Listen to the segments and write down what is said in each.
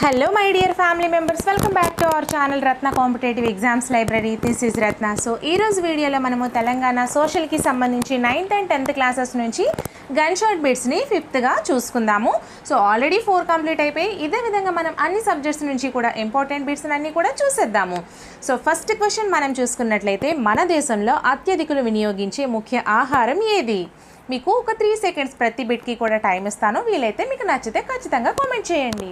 Hello my dear family members welcome back to our channel Ratna competitive exams library this is Ratna so ఈరోజు వీడియోలో మనము తెలంగాణ సోషల్కి సంబంధించి ninth and tenth classes నుంచి gun shot బిట్స్ని ఫిఫ్త్గా చూసుకుందాము. సో ఆల్రెడీ ఫోర్ కంప్లీట్ అయిపోయి ఇదే విధంగా మనం అన్ని సబ్జెక్ట్స్ నుంచి కూడా ఇంపార్టెంట్ బిట్స్ అన్నీ కూడా చూసేద్దాము. సో ఫస్ట్ క్వశ్చన్ మనం చూసుకున్నట్లయితే మన దేశంలో అత్యధికులు వినియోగించే ముఖ్య ఆహారం ఏది? మీకు ఒక త్రీ సెకండ్స్ ప్రతి బిట్కి కూడా టైం ఇస్తాను. వీలైతే మీకు నచ్చితే ఖచ్చితంగా కామెంట్ చేయండి.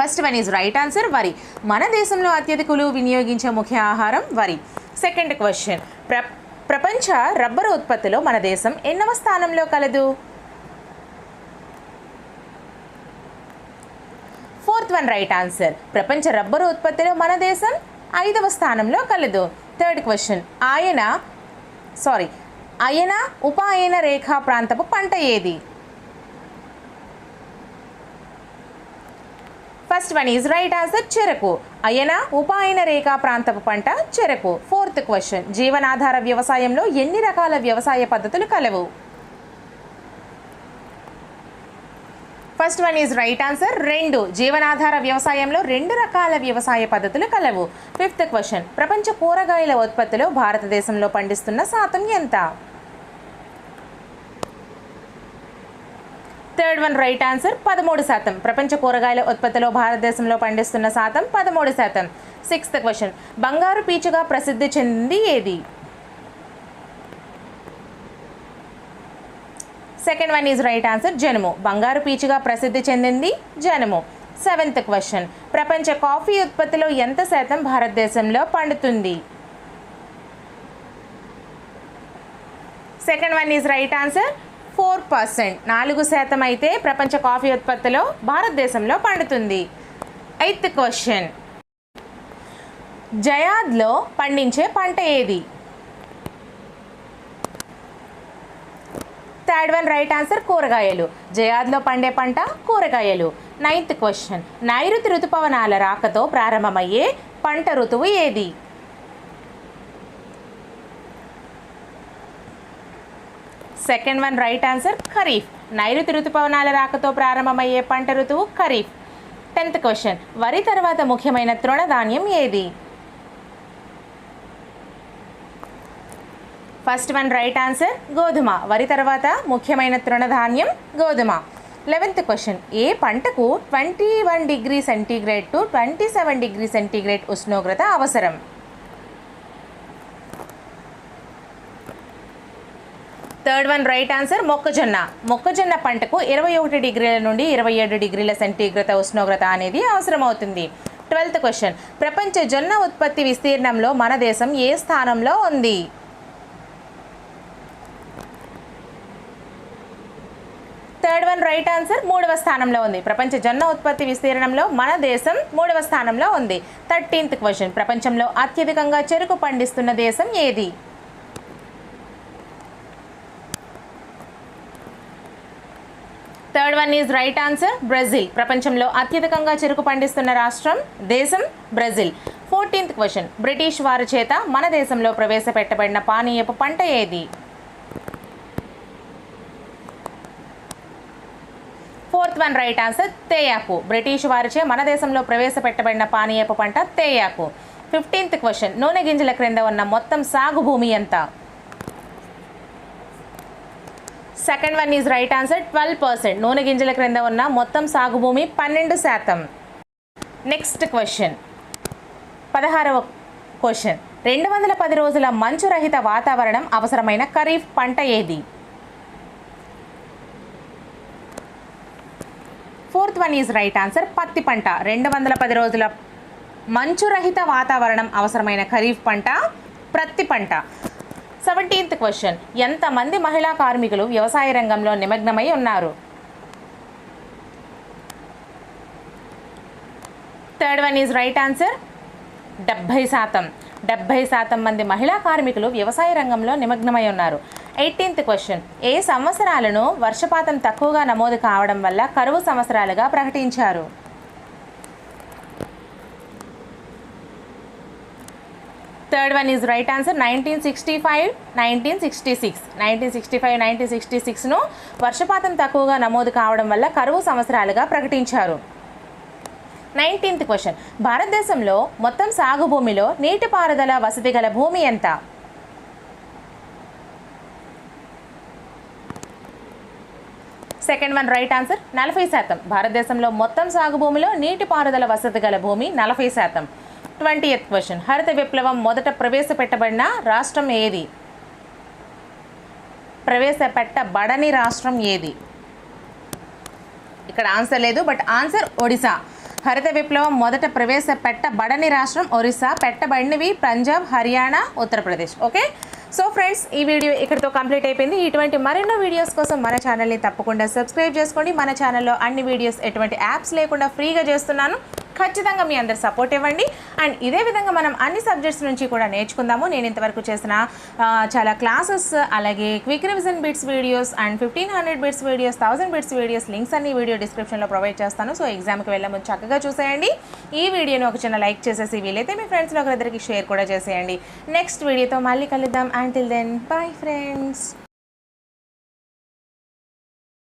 First one is right answer వరి. మన దేశంలో అత్యధికులు వినియోగించే ముఖ్య ఆహారం వరి. సెకండ్ క్వశ్చన్ ప్ర ప్రపంచ రబ్బరు ఉత్పత్తిలో మన దేశం ఎన్నవ స్థానంలో కలదు? ఫోర్త్ వన్ రైట్ ఆన్సర్ ప్రపంచ రబ్బరు ఉత్పత్తిలో మన దేశం ఐదవ స్థానంలో కలదు. థర్డ్ క్వశ్చన్ ఆయన సారీ అయన ఉపాయన రేఖా ప్రాంతపు పంట ఏది? First one is right answer చెరకు. అయన ఉపాయన రేఖా ప్రాంతపు పంట చెరకు. ఫోర్త్ క్వశ్చన్ జీవనాధార వ్యవసాయంలో ఎన్ని రకాల వ్యవసాయ పద్ధతులు కలవు? First one is right answer రెండు. జీవనాధార వ్యవసాయంలో రెండు రకాల వ్యవసాయ పద్ధతులు కలవు. ఫిఫ్త్ క్వశ్చన్ ప్రపంచ కూరగాయల ఉత్పత్తిలో భారతదేశంలో పండిస్తున్న శాతం ఎంత? థర్డ్ వన్ రైట్ ఆన్సర్ పదమూడు శాతం. ప్రపంచ కూరగాయల ఉత్పత్తిలో భారతదేశంలో పండిస్తున్న శాతం పదమూడు శాతం. సిక్స్త్ క్వశ్చన్ బంగారు పీచుగా ప్రసిద్ధి చెందింది ఏది? Second one is right answer జనుము. బంగారు పీచుగా ప్రసిద్ధి చెందింది జనుము. సెవెంత్ క్వశ్చన్ ప్రపంచ కాఫీ ఉత్పత్తిలో ఎంత శాతం భారతదేశంలో పండుతుంది? Second one is right answer four percent. నాలుగు శాతం అయితే ప్రపంచ కాఫీ ఉత్పత్తిలో భారతదేశంలో పండుతుంది. Eighth question. జయాద్లో పండించే పంట ఏది? థర్డ్ వన్ రైట్ ఆన్సర్ కూరగాయలు. జయాద్లో పండే పంట కూరగాయలు. Ninth question. నైరుతి ఋతుపవనాల రాకతో ప్రారంభమయ్యే పంట ఋతువు ఏది? Second one right answer kharif. నైరుతి ఋతుపవనాల రాకతో ప్రారంభమయ్యే పంట ఋతువు ఖరీఫ్. టెన్త్ క్వశ్చన్ వరి తర్వాత ముఖ్యమైన తృణధాన్యం ఏది? ఫస్ట్ వన్ రైట్ ఆన్సర్ గోధుమ. వరి తర్వాత ముఖ్యమైన తృణధాన్యం గోధుమ. లెవెన్త్ క్వశ్చన్ ఏ పంటకు twenty one degree centigrade to twenty seven degree centigrade ఉష్ణోగ్రత అవసరం? థర్డ్ వన్ రైట్ ఆన్సర్ మొక్కజొన్న. మొక్కజొన్న పంటకు ఇరవై ఒకటి డిగ్రీల నుండి ఇరవై ఏడు డిగ్రీల సెంటీగ్రత ఉష్ణోగ్రత అనేది అవసరమవుతుంది. Twelfth question. ప్రపంచ జొన్న ఉత్పత్తి విస్తీర్ణంలో మన దేశం ఏ స్థానంలో ఉంది? థర్డ్ వన్ రైట్ ఆన్సర్ మూడవ స్థానంలో ఉంది. ప్రపంచ జొన్న ఉత్పత్తి విస్తీర్ణంలో మన దేశం మూడవ స్థానంలో ఉంది. Thirteenth question. ప్రపంచంలో అత్యధికంగా చెరుకు పండిస్తున్న దేశం ఏది? Third one is right answer Brazil ప్రపంచంలో అత్యధికంగా చెరుకు పండిస్తున్న రాష్ట్రం దేశం బ్రెజిల్ ఫోర్టీన్త్ క్వశ్చన్ బ్రిటిష్ వారి చేత మన దేశంలో ప్రవేశపెట్టబడిన పానీయపు పంట ఏది? ఫోర్త్ వన్ రైట్ ఆన్సర్ తేయాకు బ్రిటిష్ వారిచే మన దేశంలో ప్రవేశపెట్టబడిన పానీయపు పంట తేయాకు ఫిఫ్టీన్త్ క్వశ్చన్ నూనె గింజల క్రింద ఉన్న మొత్తం సాగు భూమి ఎంత? Second one is right answer twelve percent నూనె గింజల క్రింద ఉన్న మొత్తం సాగు భూమి పన్నెండు శాతం. నెక్స్ట్ క్వశ్చన్ పదహారవ క్వశ్చన్ రెండు వందల పది రోజుల మంచు రహిత వాతావరణం అవసరమైన ఖరీఫ్ పంట ఏది? Fourth one is right answer పత్తి పంట. రెండు వందల పది రోజుల మంచు రహిత వాతావరణం అవసరమైన ఖరీఫ్ పంట ప్రత్తి పంట. సెవెంటీన్త్ క్వశ్చన్ ఎంతమంది మహిళా కార్మికులు వ్యవసాయ రంగంలో నిమగ్నమై ఉన్నారు? Third one is right answer డెబ్భై శాతం. డెబ్భై శాతం మంది మహిళా కార్మికులు వ్యవసాయ రంగంలో నిమగ్నమై ఉన్నారు. ఎయిటీన్త్ క్వశ్చన్ ఏ సంవత్సరాలను వర్షపాతం తక్కువగా నమోదు కావడం వల్ల కరువు సంవత్సరాలుగా ప్రకటించారు? Third one is right answer nineteen sixty five nineteen sixty six nineteen sixty five nineteen sixty సిక్స్ను వర్షపాతం తక్కువగా నమోదు కావడం వల్ల కరువు సంవత్సరాలుగా ప్రకటించారు. నైన్టీన్త్ క్వశ్చన్ భారతదేశంలో మొత్తం సాగు భూమిలో నీటిపారుదల వసతి గల భూమి ఎంత? సెకండ్ వన్ రైట్ ఆన్సర్ నలభై శాతం. భారతదేశంలో మొత్తం సాగు భూమిలో నీటిపారుదల వసతి గల భూమి నలభై శాతం. ట్వంటీ ఎత్ క్వశ్చన్ హరిత విప్లవం మొదట ప్రవేశపెట్టబడిన రాష్ట్రం ఏది? ప్రవేశపెట్టబడని రాష్ట్రం ఏది? ఇక్కడ ఆన్సర్ లేదు బట్ ఆన్సర్ ఒడిశా. హరిత విప్లవం మొదట ప్రవేశపెట్టబడని రాష్ట్రం Orissa. పెట్టబడినవి Punjab Haryana Uttar Pradesh. Okay so friends ఈ వీడియో ఇక్కడితో కంప్లీట్ అయిపోయింది. ఇటువంటి మరెన్నో వీడియోస్ కోసం మన ఛానల్ని తప్పకుండా సబ్స్క్రైబ్ చేసుకోండి. మన ఛానల్లో అన్ని వీడియోస్ ఎటువంటి యాప్స్ లేకుండా ఫ్రీగా చేస్తున్నాను. ఖచ్చితంగా మీ అందరు సపోర్ట్ ఇవ్వండి. అండ్ ఇదే విధంగా మనం అన్ని సబ్జెక్ట్స్ నుంచి కూడా నేర్చుకుందాము. నేను ఇంతవరకు చేసిన చాలా క్లాసెస్ అలాగే quick revision bits videos and fifteen hundred bits videos thousand bits videos links అన్ని వీడియో డిస్క్రిప్షన్లో ప్రొవైడ్ చేస్తాను. సో ఎగ్జామ్కి వెళ్ళే ముందు చక్కగా చూసేయండి. ఈ వీడియోని ఒక చిన్న లైక్ చేసేసి వీలైతే మీ ఫ్రెండ్స్లో ఒకరిద్దరికి షేర్ కూడా చేసేయండి. నెక్స్ట్ వీడియోతో మళ్ళీ కలుద్దాం. And till then bye friends